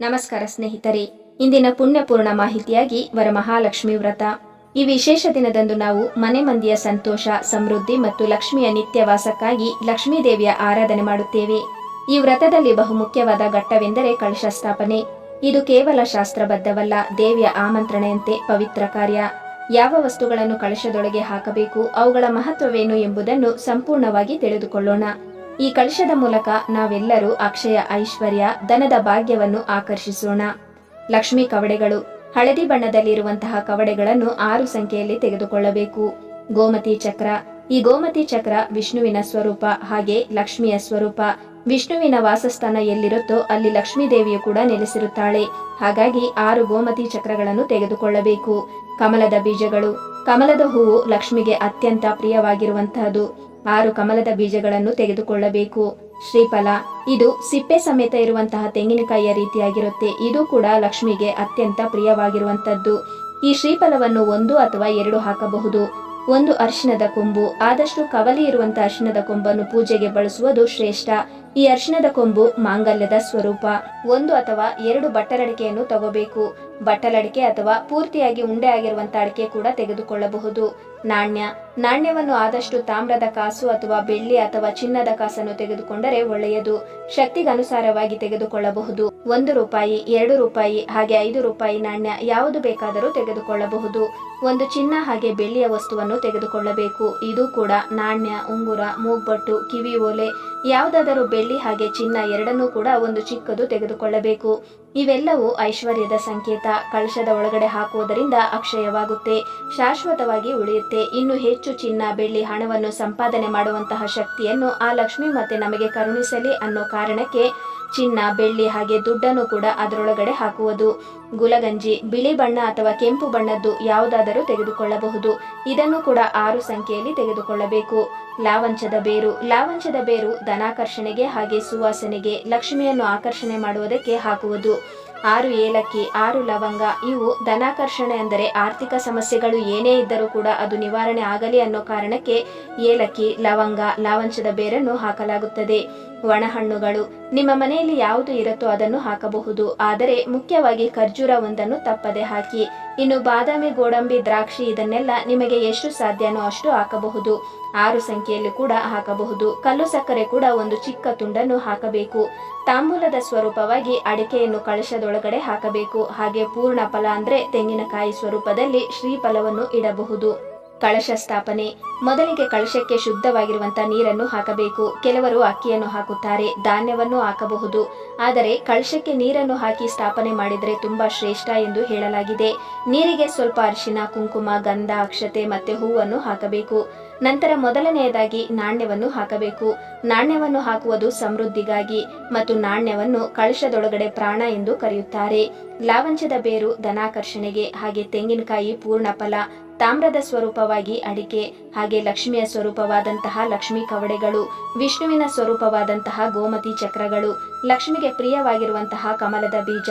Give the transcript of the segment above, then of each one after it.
ನಮಸ್ಕಾರ ಸ್ನೇಹಿತರೆ, ಇಂದಿನ ಪುಣ್ಯಪೂರ್ಣ ಮಾಹಿತಿಯಾಗಿ ವರಮಹಾಲಕ್ಷ್ಮಿ ವ್ರತ. ಈ ವಿಶೇಷ ದಿನದಂದು ನಾವು ಮನೆ ಮಂದಿಯ ಸಂತೋಷ, ಸಮೃದ್ಧಿ ಮತ್ತು ಲಕ್ಷ್ಮಿಯ ನಿತ್ಯವಾಸಕ್ಕಾಗಿ ಲಕ್ಷ್ಮೀದೇವಿಯ ಆರಾಧನೆ ಮಾಡುತ್ತೇವೆ. ಈ ವ್ರತದಲ್ಲಿ ಬಹುಮುಖ್ಯವಾದ ಘಟ್ಟವೆಂದರೆ ಕಳಶ ಸ್ಥಾಪನೆ. ಇದು ಕೇವಲ ಶಾಸ್ತ್ರಬದ್ಧವಲ್ಲ, ದೇವಿಯ ಆಮಂತ್ರಣೆಯಂತೆ ಪವಿತ್ರ ಕಾರ್ಯ. ಯಾವ ವಸ್ತುಗಳನ್ನು ಕಳಶದೊಳಗೆ ಹಾಕಬೇಕು, ಅವುಗಳ ಮಹತ್ವವೇನು ಎಂಬುದನ್ನು ಸಂಪೂರ್ಣವಾಗಿ ತಿಳಿದುಕೊಳ್ಳೋಣ. ಈ ಕಳಶದ ಮೂಲಕ ನಾವೆಲ್ಲರೂ ಅಕ್ಷಯ, ಐಶ್ವರ್ಯ ಧನದ ಭಾಗ್ಯವನ್ನು ಆಕರ್ಷಿಸೋಣ. ಲಕ್ಷ್ಮಿ ಕವಡೆಗಳು, ಹಳದಿ ಬಣ್ಣದಲ್ಲಿರುವಂತಹ ಕವಡೆಗಳನ್ನು ಆರು ಸಂಖ್ಯೆಯಲ್ಲಿ ತೆಗೆದುಕೊಳ್ಳಬೇಕು. ಗೋಮತಿ ಚಕ್ರ, ಈ ಗೋಮತಿ ಚಕ್ರ ವಿಷ್ಣುವಿನ ಸ್ವರೂಪ ಹಾಗೆ ಲಕ್ಷ್ಮಿಯ ಸ್ವರೂಪ. ವಿಷ್ಣುವಿನ ವಾಸಸ್ಥಾನ ಎಲ್ಲಿರುತ್ತೋ ಅಲ್ಲಿ ಲಕ್ಷ್ಮೀ ದೇವಿಯು ಕೂಡ ನೆಲೆಸಿರುತ್ತಾಳೆ. ಹಾಗಾಗಿ ಆರು ಗೋಮತಿ ಚಕ್ರಗಳನ್ನು ತೆಗೆದುಕೊಳ್ಳಬೇಕು. ಕಮಲದ ಬೀಜಗಳು, ಕಮಲದ ಹೂವು ಲಕ್ಷ್ಮಿಗೆ ಅತ್ಯಂತ ಪ್ರಿಯವಾಗಿರುವಂತಹದು. ಆರು ಕಮಲದ ಬೀಜಗಳನ್ನು ತೆಗೆದುಕೊಳ್ಳಬೇಕು. ಶ್ರೀಫಲ, ಇದು ಸಿಪ್ಪೆ ಸಮೇತ ಇರುವಂತಹ ತೆಂಗಿನಕಾಯಿಯ ರೀತಿಯಾಗಿರುತ್ತೆ. ಇದು ಕೂಡ ಲಕ್ಷ್ಮಿಗೆ ಅತ್ಯಂತ ಪ್ರಿಯವಾಗಿರುವಂತದ್ದು ಈ ಶ್ರೀಫಲವನ್ನು ಒಂದು ಅಥವಾ ಎರಡು ಹಾಕಬಹುದು. ಒಂದು ಅರಿಶಿಣದ ಕೊಂಬು, ಆದಷ್ಟು ಕವಲಿ ಇರುವಂತಹ ಅರಿಶಿಣದ ಕೊಂಬನ್ನು ಪೂಜೆಗೆ ಬಳಸುವುದು ಶ್ರೇಷ್ಠ. ಈ ಅರಿಶಿಣದ ಕೊಂಬು ಮಾಂಗಲ್ಯದ ಸ್ವರೂಪ. ಒಂದು ಅಥವಾ ಎರಡು ಬಟ್ಟಲಡಿಕೆಯನ್ನು ತಗೋಬೇಕು. ಬಟ್ಟಲಡಿಕೆ ಅಥವಾ ಪೂರ್ತಿಯಾಗಿ ಉಂಡೆ ಆಗಿರುವಂತಹ ಅಡಿಕೆ ಕೂಡ ತೆಗೆದುಕೊಳ್ಳಬಹುದು. ನಾಣ್ಯ. ನಾಣ್ಯವನ್ನು ಆದಷ್ಟು ತಾಮ್ರದ ಕಾಸು ಅಥವಾ ಬೆಳ್ಳಿ ಅಥವಾ ಚಿನ್ನದ ಕಾಸನ್ನು ತೆಗೆದುಕೊಂಡರೆ ಒಳ್ಳೆಯದು. ಶಕ್ತಿಗನುಸಾರವಾಗಿ ತೆಗೆದುಕೊಳ್ಳಬಹುದು. ಒಂದು ರೂಪಾಯಿ, ಎರಡು ರೂಪಾಯಿ, ಹಾಗೆ ಐದು ರೂಪಾಯಿ ನಾಣ್ಯ ಯಾವುದು ಬೇಕಾದರೂ ತೆಗೆದುಕೊಳ್ಳಬಹುದು. ಒಂದು ಚಿನ್ನ ಹಾಗೆ ಬೆಳ್ಳಿಯ ವಸ್ತುವನ್ನು ತೆಗೆದುಕೊಳ್ಳಬೇಕು. ಇದು ಕೂಡ ನಾಣ್ಯ, ಉಂಗುರ, ಮೂಗ್ಬಟ್ಟು, ಕಿವಿ ಓಲೆ ಯಾವುದಾದರೂ ಬೆಳ್ಳಿ ಹಾಗೆ ಚಿನ್ನ ಎರಡನ್ನೂ ಕೂಡ ಒಂದು ಚಿಕ್ಕದು ತೆಗೆದುಕೊಳ್ಳಬೇಕು. ಇವೆಲ್ಲವೂ ಐಶ್ವರ್ಯದ ಸಂಕೇತ. ಕಳಶದ ಒಳಗಡೆ ಹಾಕುವುದರಿಂದ ಅಕ್ಷಯವಾಗುತ್ತೆ. ಶಾಶ್ವತವಾಗಿ ಉಳಿಯುತ್ತೆ. ಇನ್ನು ಹೆಚ್ಚು ಚಿನ್ನ, ಬೆಳ್ಳಿ ಹಣವನ್ನು ಸಂಪಾದನೆ ಮಾಡುವಂತಹ ಶಕ್ತಿಯನ್ನು ಆ ಲಕ್ಷ್ಮಿ ಮತ್ತೆ ನಮಗೆ ಕರುಣಿಸಲಿ ಅನ್ನೋ ಕಾರಣಕ್ಕೆ ಚಿನ್ನ, ಬೆಳ್ಳಿ ಹಾಗೆ ದುಡ್ಡನ್ನು ಕೂಡ ಅದರೊಳಗಡೆ ಹಾಕುವುದು. ಗುಲಗಂಜಿ, ಬಿಳಿ ಬಣ್ಣ ಅಥವಾ ಕೆಂಪು ಬಣ್ಣದ್ದು ಯಾವುದಾದರೂ ತೆಗೆದುಕೊಳ್ಳಬಹುದು. ಇದನ್ನು ಕೂಡ ಆರು ಸಂಖ್ಯೆಯಲ್ಲಿ ತೆಗೆದುಕೊಳ್ಳಬೇಕು. ಲಾವಂಚದ ಬೇರು ಲಾವಂಚದ ಬೇರು ಧನಾಕರ್ಷಣೆಗೆ ಹಾಗೆ ಸುವಾಸನೆಗೆ, ಲಕ್ಷ್ಮಿಯನ್ನು ಆಕರ್ಷಣೆ ಮಾಡುವುದಕ್ಕೆ ಹಾಕುವುದು. ಆರು ಏಲಕ್ಕಿ, ಆರು ಲವಂಗ, ಇವು ಧನಾಕರ್ಷಣೆ ಅಂದರೆ ಆರ್ಥಿಕ ಸಮಸ್ಯೆಗಳು ಏನೇ ಇದ್ದರೂ ಕೂಡ ಅದು ನಿವಾರಣೆ ಆಗಲಿ ಅನ್ನೋ ಕಾರಣಕ್ಕೆ ಏಲಕ್ಕಿ, ಲವಂಗ, ಲಾವಂಚದ ಬೇರನ್ನು ಹಾಕಲಾಗುತ್ತದೆ. ಒಣಹಣ್ಣುಗಳು. ನಿಮ್ಮ ಮನೆಯಲ್ಲಿ ಯಾವುದು ಇರುತ್ತೋ ಅದನ್ನು ಹಾಕಬಹುದು. ಆದರೆ ಮುಖ್ಯವಾಗಿ ಖರ್ಜೂರ ಒಂದನ್ನು ತಪ್ಪದೆ ಹಾಕಿ. ಇನ್ನು ಬಾದಾಮಿ ಗೋಡಂಬಿ ದ್ರಾಕ್ಷಿ ಇದನ್ನೆಲ್ಲ ನಿಮಗೆ ಎಷ್ಟು ಸಾಧ್ಯನೋ ಅಷ್ಟು ಹಾಕಬಹುದು. ಆರು ಸಂಖ್ಯೆಯಲ್ಲಿ ಕೂಡ ಹಾಕಬಹುದು. ಕಲ್ಲು ಸಕ್ಕರೆ ಕೂಡ ಒಂದು ಚಿಕ್ಕ ತುಂಡನ್ನು ಹಾಕಬೇಕು. ತಾಂಬೂಲದ ಸ್ವರೂಪವಾಗಿ ಅಡಿಕೆಯನ್ನು ಕಳಶದೊಳಗಡೆ ಹಾಕಬೇಕು. ಹಾಗೆ ಪೂರ್ಣ ಫಲ ಅಂದ್ರೆ ತೆಂಗಿನಕಾಯಿ ಸ್ವರೂಪದಲ್ಲಿ ಶ್ರೀಫಲವನ್ನು ಇಡಬಹುದು. ಕಳಶ ಸ್ಥಾಪನೆ. ಮೊದಲಿಗೆ ಕಳಶಕ್ಕೆ ಶುದ್ಧವಾಗಿರುವಂತಹ ನೀರನ್ನು ಹಾಕಬೇಕು. ಕೆಲವರು ಅಕ್ಕಿಯನ್ನು ಹಾಕುತ್ತಾರೆ, ಧಾನ್ಯವನ್ನು ಹಾಕಬಹುದು. ಆದರೆ ಕಳಶಕ್ಕೆ ನೀರನ್ನು ಹಾಕಿ ಸ್ಥಾಪನೆ ಮಾಡಿದರೆ ತುಂಬಾ ಶ್ರೇಷ್ಠ ಎಂದು ಹೇಳಲಾಗಿದೆ. ನೀರಿಗೆ ಸ್ವಲ್ಪ ಅರಿಶಿನ, ಕುಂಕುಮ, ಗಂಧ, ಅಕ್ಷತೆ ಮತ್ತೆ ಹೂವನ್ನು ಹಾಕಬೇಕು. ನಂತರ ಮೊದಲನೆಯದಾಗಿ ನಾಣ್ಯವನ್ನು ಹಾಕಬೇಕು. ನಾಣ್ಯವನ್ನು ಹಾಕುವುದು ಸಮೃದ್ಧಿಗಾಗಿ ಮತ್ತು ನಾಣ್ಯವನ್ನು ಕಳಶದೊಳಗಡೆ ಪ್ರಾಣ ಎಂದು ಕರೆಯುತ್ತಾರೆ. ಲಾವಂಚದ ಬೇರು ಧನಾಕರ್ಷಣೆಗೆ, ಹಾಗೆ ತೆಂಗಿನಕಾಯಿ ಪೂರ್ಣ ಫಲ, ತಾಮ್ರದ ಸ್ವರೂಪವಾಗಿ ಅಡಿಕೆ, ಹಾಗೆ ಲಕ್ಷ್ಮಿಯ ಸ್ವರೂಪವಾದಂತಹ ಲಕ್ಷ್ಮೀ ಕವಡೆಗಳು, ವಿಷ್ಣುವಿನ ಸ್ವರೂಪವಾದಂತಹ ಗೋಮತಿ ಚಕ್ರಗಳು ಲಕ್ಷ್ಮಿಗೆ ಪ್ರಿಯವಾಗಿರುವಂತಹ ಕಮಲದ ಬೀಜ,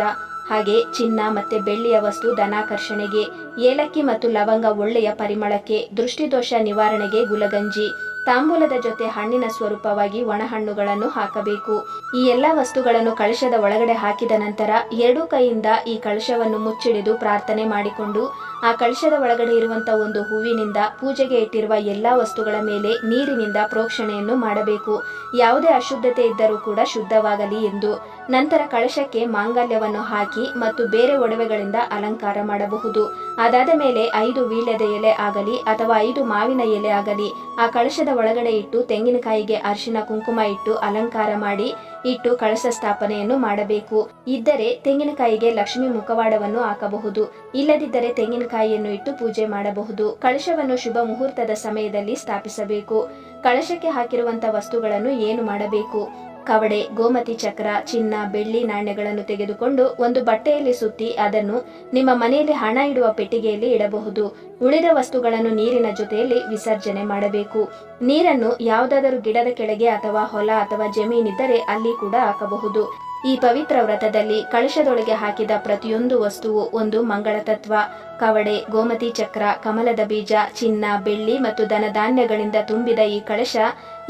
ಹಾಗೆ ಚಿನ್ನ ಮತ್ತೆ ಬೆಳ್ಳಿಯ ವಸ್ತು ಧನಾಕರ್ಷಣೆಗೆ, ಏಲಕ್ಕಿ ಮತ್ತು ಲವಂಗ ಒಳ್ಳೆಯ ಪರಿಮಳಕ್ಕೆ, ದೃಷ್ಟಿದೋಷ ನಿವಾರಣೆಗೆ ಗುಲಗಂಜಿ, ತಾಂಬೂಲದ ಜೊತೆ ಹಣ್ಣಿನ ಸ್ವರೂಪವಾಗಿ ಒಣಹಣ್ಣುಗಳನ್ನು ಹಾಕಬೇಕು. ಈ ಎಲ್ಲ ವಸ್ತುಗಳನ್ನು ಕಳಶದ ಒಳಗಡೆ ಹಾಕಿದ ನಂತರ ಎರಡೂ ಕೈಯಿಂದ ಈ ಕಳಶವನ್ನು ಮುಚ್ಚಿಡಿದು ಪ್ರಾರ್ಥನೆ ಮಾಡಿಕೊಂಡು ಆ ಕಳಶದ ಒಳಗಡೆ ಇರುವಂತಹ ಒಂದು ಹೂವಿನಿಂದ ಪೂಜೆಗೆ ಇಟ್ಟಿರುವ ಎಲ್ಲಾ ವಸ್ತುಗಳ ಮೇಲೆ ನೀರಿನಿಂದ ಪ್ರೋಕ್ಷಣೆಯನ್ನು ಮಾಡಬೇಕು. ಯಾವುದೇ ಅಶುದ್ಧತೆ ಇದ್ದರೂ ಕೂಡ ಶುದ್ಧವಾಗಲಿ ಎಂದು ನಂತರ ಕಳಶಕ್ಕೆ ಮಾಂಗಲ್ಯವನ್ನು ಹಾಕಿ ಮತ್ತು ಬೇರೆ ಒಡವೆಗಳಿಂದ ಅಲಂಕಾರ ಮಾಡಬಹುದು. ಅದಾದ ಮೇಲೆ ಐದು ವೀಳ್ಯದ ಎಲೆ ಆಗಲಿ ಅಥವಾ ಐದು ಮಾವಿನ ಎಲೆ ಆಗಲಿ ಆ ಕಳಶದ ಒಳಗಡೆ ಇಟ್ಟು ತೆಂಗಿನಕಾಯಿಗೆ ಅರಿಶಿನ ಕುಂಕುಮ ಇಟ್ಟು ಅಲಂಕಾರ ಮಾಡಿ ಇಟ್ಟು ಕಳಶ ಸ್ಥಾಪನೆಯನ್ನು ಮಾಡಬೇಕು. ಇದ್ದರೆ ತೆಂಗಿನಕಾಯಿಗೆ ಲಕ್ಷ್ಮಿ ಮುಖವಾಡವನ್ನು ಹಾಕಬಹುದು. ಇಲ್ಲದಿದ್ದರೆ ತೆಂಗಿನಕಾಯಿಯನ್ನು ಇಟ್ಟು ಪೂಜೆ ಮಾಡಬಹುದು. ಕಳಶವನ್ನು ಶುಭ ಮುಹೂರ್ತದ ಸಮಯದಲ್ಲಿ ಸ್ಥಾಪಿಸಬೇಕು. ಕಳಶಕ್ಕೆ ಹಾಕಿರುವಂತಹ ವಸ್ತುಗಳನ್ನು ಏನು ಮಾಡಬೇಕು? ಕವಡೆ, ಗೋಮತಿ ಚಕ್ರ, ಚಿನ್ನ, ಬೆಳ್ಳಿ ನಾಣ್ಯಗಳನ್ನು ತೆಗೆದುಕೊಂಡು ಒಂದು ಬಟ್ಟೆಯಲ್ಲಿ ಸುತ್ತಿ ಅದನ್ನು ನಿಮ್ಮ ಮನೆಯಲ್ಲಿ ಹಣ ಇಡುವ ಪೆಟ್ಟಿಗೆಯಲ್ಲಿ ಇಡಬಹುದು. ಉಳಿದ ವಸ್ತುಗಳನ್ನು ನೀರಿನ ಜೊತೆಯಲ್ಲಿ ವಿಸರ್ಜನೆ ಮಾಡಬೇಕು. ನೀರನ್ನು ಯಾವುದಾದರೂ ಗಿಡದ ಕೆಳಗೆ ಅಥವಾ ಹೊಲ ಅಥವಾ ಜಮೀನಿದ್ದರೆ ಅಲ್ಲಿ ಕೂಡ ಹಾಕಬಹುದು. ಈ ಪವಿತ್ರ ವ್ರತದಲ್ಲಿ ಕಳಶದೊಳಗೆ ಹಾಕಿದ ಪ್ರತಿಯೊಂದು ವಸ್ತುವು ಒಂದು ಮಂಗಳ ತತ್ವ. ಕವಡೆ, ಗೋಮತಿ ಚಕ್ರ, ಕಮಲದ ಬೀಜ, ಚಿನ್ನ, ಬೆಳ್ಳಿ ಮತ್ತು ಧನಧಾನ್ಯಗಳಿಂದ ತುಂಬಿದ ಈ ಕಳಶ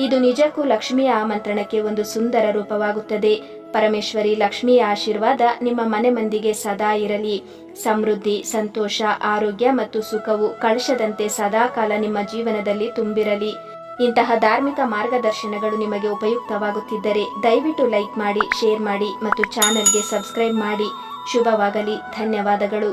ಇದು ನಿಜಕ್ಕೂ ಲಕ್ಷ್ಮಿಯ ಆಮಂತ್ರಣಕ್ಕೆ ಒಂದು ಸುಂದರ ರೂಪವಾಗುತ್ತದೆ. ಪರಮೇಶ್ವರಿ ಲಕ್ಷ್ಮಿಯ ಆಶೀರ್ವಾದ ನಿಮ್ಮ ಮನೆ ಮಂದಿಗೆ ಸದಾ ಇರಲಿ. ಸಮೃದ್ಧಿ, ಸಂತೋಷ, ಆರೋಗ್ಯ ಮತ್ತು ಸುಖವು ಕಳಶದಂತೆ ಸದಾಕಾಲ ನಿಮ್ಮ ಜೀವನದಲ್ಲಿ ತುಂಬಿರಲಿ. ಇಂತಹ ಧಾರ್ಮಿಕ ಮಾರ್ಗದರ್ಶನಗಳು ನಿಮಗೆ ಉಪಯುಕ್ತವಾಗುತ್ತಿದ್ದರೆ ದಯವಿಟ್ಟು ಲೈಕ್ ಮಾಡಿ, ಶೇರ್ ಮಾಡಿ ಮತ್ತು ಚಾನೆಲ್ಗೆ ಸಬ್ಸ್ಕ್ರೈಬ್ ಮಾಡಿ. ಶುಭವಾಗಲಿ, ಧನ್ಯವಾದಗಳು.